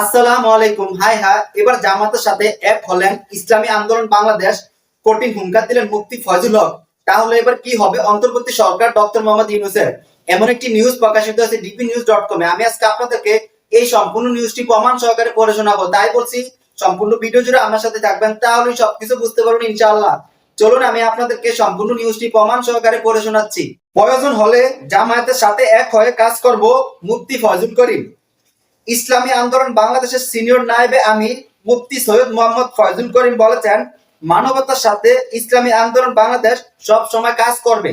আসসালামু আলাইকুম। হাই হ্যাঁ এবার জামাতের সাথে এক হলেন ইসলামী আন্দোলন বাংলাদেশ কঠিন হুঙ্কার দিলেন মুক্তি ফয়জুল হক। তাহলে এবার কি হবে? অন্তর্বর্তী সরকার ডক্টর মোহাম্মদ ইউনুসের এমন একটি নিউজ প্রকাশিত হয়েছে ডিপি নিউজ ডট কমে আমি আজকে আপনাদেরকে এই সম্পূর্ণ নিউজটি প্রমাণ সহকারে পড়ে শোনাবো। তাই বলছি, সম্পূর্ণ ভিডিও জুড়ে আমার সাথে থাকবেন, তাহলে সবকিছু বুঝতে পারবেন ইনশাআল্লাহ। চলুন, আমি আপনাদেরকে সম্পূর্ণ নিউজটি প্রমাণ সহকারে পড়ে শোনাচ্ছি। প্রয়োজন হলে জামায়াতের সাথে এক হয়ে কাজ করব মুক্তি ফয়জুল করিম। ইসলামী আন্দোলন বাংলাদেশের সিনিয়র নায়েবে আমির মুফতি সৈয়দ মোহাম্মদ ফয়জুল করিম বলেছেন, মানবতার সাথে ইসলামী আন্দোলন বাংলাদেশ সব সময় কাজ করবে।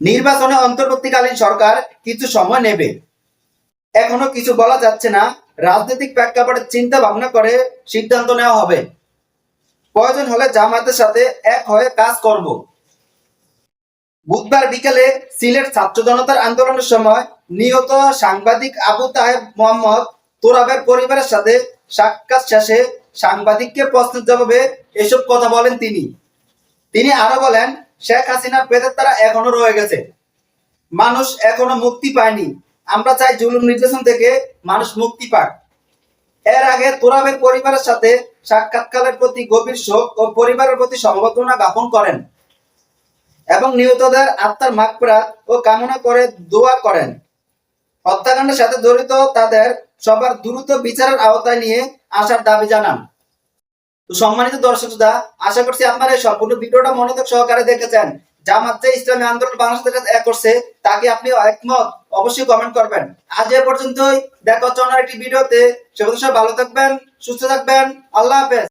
নির্বাচনে অন্তর্বর্তীকালীন সরকার কিছু সময় নেবে। এখনও কিছু বলা যাচ্ছে না, রাজনৈতিক প্রেক্ষাপটে চিন্তা ভাবনা করে সিদ্ধান্ত নেওয়া হবে। প্রয়োজন হলে জামায়াতের সাথে এক হয়ে কাজ করব? বুধবার বিকেলে সিলেট ছাত্র জনতার আন্দোলনের সময় নিহত সাংবাদিক আবু তাহেব মোহাম্মদ তোরাবের পরিবারের সাথে সাক্ষাৎ শেষে সাংবাদিককে প্রশ্নের জবাবে এসব কথা বলেন তিনি। তিনি আরও বলেন, শেখ হাসিনার পেটের তারা এখনও রয়ে গেছে। মানুষ এখনও মুক্তি পায়নি। আমরা চাই জুলুম নির্যাতন থেকে মানুষ মুক্তি পাক। এর আগে তোরাবের পরিবারের সাথে সাক্ষাৎকালের প্রতি গভীর শোক ও পরিবারের প্রতি সমবেদনা জ্ঞাপন করেন এবং নিহতদের আত্মার মাগফিরাত ও কামনা করে দোয়া করেন। হত্যাকাণ্ডের সাথে জড়িত তাদের সবার দ্রুত বিচারের আওতায় নিয়ে আসার দাবি জানান। তো সম্মানিত দর্শকরা আশা করছি আপনারা এই সম্পূর্ণ ভিডিওটা মনোযোগ সহকারে দেখেছেন। জামাত যে ইসলামী আন্দোলন বাংলাদেশের এক করছে, তাকে আপনি একমত, অবশ্যই কমেন্ট করবেন। আজ এ পর্যন্তই। দেখা হচ্ছে একটি ভিডিওতে। সে ভালো থাকবেন, সুস্থ থাকবেন। আল্লাহ হাফেজ।